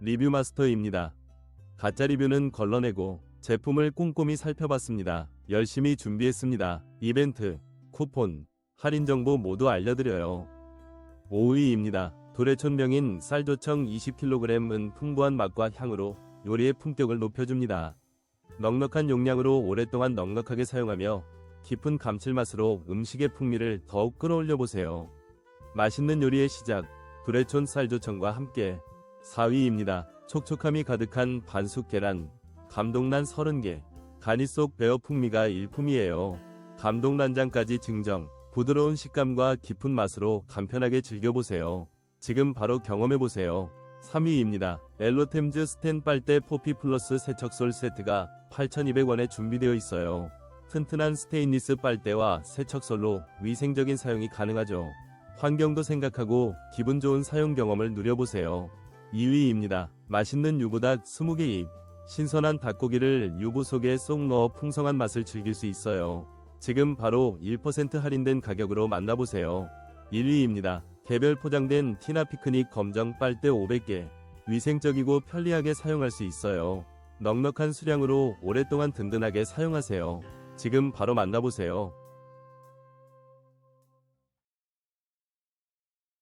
리뷰 마스터입니다. 가짜 리뷰는 걸러내고 제품을 꼼꼼히 살펴봤습니다. 열심히 준비했습니다. 이벤트, 쿠폰, 할인 정보 모두 알려드려요. 5위입니다. 도래촌명인 쌀조청 20kg은 풍부한 맛과 향으로 요리의 품격을 높여줍니다. 넉넉한 용량으로 오랫동안 넉넉하게 사용하며 깊은 감칠맛으로 음식의 풍미를 더욱 끌어올려 보세요. 맛있는 요리의 시작, 도래촌 쌀조청과 함께 4위입니다. 촉촉함이 가득한 반숙 계란, 감동란 30개, 간이 쏙 배어 풍미가 일품이에요. 감동란장까지 증정, 부드러운 식감과 깊은 맛으로 간편하게 즐겨보세요. 지금 바로 경험해보세요. 3위입니다. 엘로템즈 스텐 빨대 포피 플러스 세척솔 세트가 8,200원에 준비되어 있어요. 튼튼한 스테인리스 빨대와 세척솔로 위생적인 사용이 가능하죠. 환경도 생각하고 기분 좋은 사용 경험을 누려보세요. 2위입니다. 맛있는 유부닭 20개 입. 신선한 닭고기를 유부 속에 쏙 넣어 풍성한 맛을 즐길 수 있어요. 지금 바로 1% 할인된 가격으로 만나보세요. 1위입니다. 개별 포장된 티나 피크닉 검정 빨대 500개. 위생적이고 편리하게 사용할 수 있어요. 넉넉한 수량으로 오랫동안 든든하게 사용하세요. 지금 바로 만나보세요.